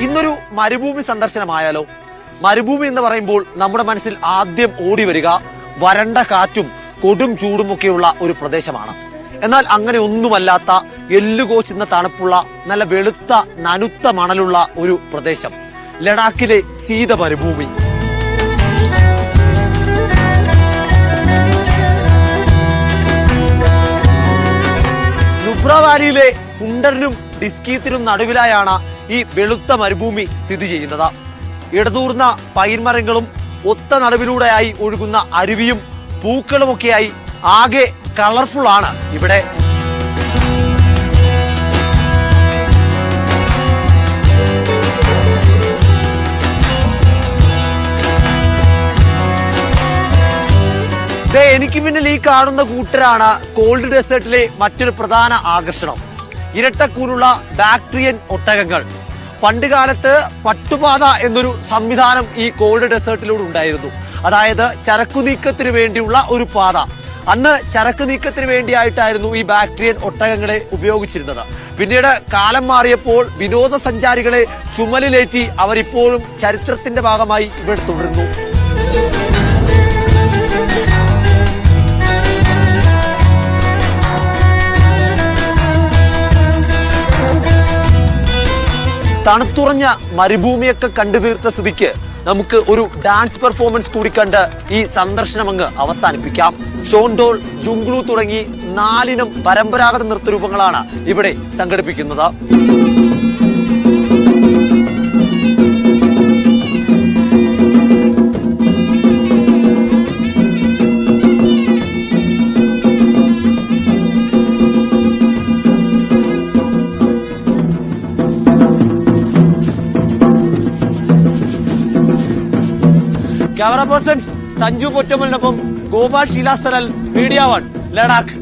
ഇന്നൊരു മരുഭൂമി സന്ദർശനമായാലോ? മരുഭൂമി എന്ന് പറയുമ്പോൾ നമ്മുടെ മനസ്സിൽ ആദ്യം ഓടി വരിക വരണ്ട കാറ്റും കൊടും ചൂടുമൊക്കെയുള്ള ഒരു പ്രദേശമാണ്. എന്നാൽ അങ്ങനെ ഒന്നുമല്ലാത്ത എല്ലുകോച്ചുന്ന തണുപ്പുള്ള നല്ല വെളുത്ത നനുത്ത മണലുള്ള ഒരു പ്രദേശം. ലഡാക്കിലെ സീത മരുഭൂമി. നുബ്ര വാലിയിലെ കുണ്ടറിനും ഡിസ്കീത്തിനും നടുവിലായാണ് ഈ വെളുത്ത മരുഭൂമി സ്ഥിതി ചെയ്യുന്നത്. ഇടതൂർന്ന പൈൻമരങ്ങളും ഒത്ത നടുവിലൂടെയായി ഒഴുകുന്ന അരുവിയും പൂക്കളുമൊക്കെയായി ആകെ കളർഫുൾ ആണ് ഇവിടെ. ദേ എനിക്ക് പിന്നിൽ ഈ കാണുന്ന കൂട്ടരാണ് കോൾഡ് ഡെസേർട്ടിലെ മറ്റൊരു പ്രധാന ആകർഷണം. ഇരട്ടക്കൂറുള്ള ബാക്ടീരിയൻ ഒട്ടകങ്ങൾ. പണ്ട് കാലത്ത് പട്ടുപാത എന്നൊരു സംവിധാനം ഈ കോൾഡ് ഡെസേർട്ടിലൂടെ ഉണ്ടായിരുന്നു. അതായത് ചരക്കു നീക്കത്തിന് വേണ്ടിയുള്ള ഒരു പാത. അന്ന് ചരക്ക് നീക്കത്തിന് വേണ്ടിയായിട്ടായിരുന്നു ഈ ബാക്ടീരിയൻ ഒട്ടകങ്ങളെ ഉപയോഗിച്ചിരുന്നത്. പിന്നീട് കാലം മാറിയപ്പോൾ വിനോദസഞ്ചാരികളെ ചുമലിലേറ്റി അവരിപ്പോഴും ചരിത്രത്തിന്റെ ഭാഗമായി ഇവിടെ തുടരുന്നു. തണുത്തുറഞ്ഞ മരുഭൂമിയൊക്കെ കണ്ടു തീർത്ത സ്ഥിതിക്ക് നമുക്ക് ഒരു ഡാൻസ് പെർഫോമൻസ് കൂടി കണ്ട് ഈ സന്ദർശനം അങ്ങ് അവസാനിപ്പിക്കാം. ഷോൺഡോൾ ജുംഗ്ലു തുടങ്ങി നാലിനം പരമ്പരാഗത നൃത്തരൂപങ്ങളാണ് ഇവിടെ സംഘടിപ്പിക്കുന്നത്. ക്യാമറ പേഴ്സൺ സഞ്ജു പൊറ്റമ്മലിനൊപ്പം ഗോപാൽ ശീലാസ്ഥലൽ മീഡിയ വൺ ലഡാക്ക്.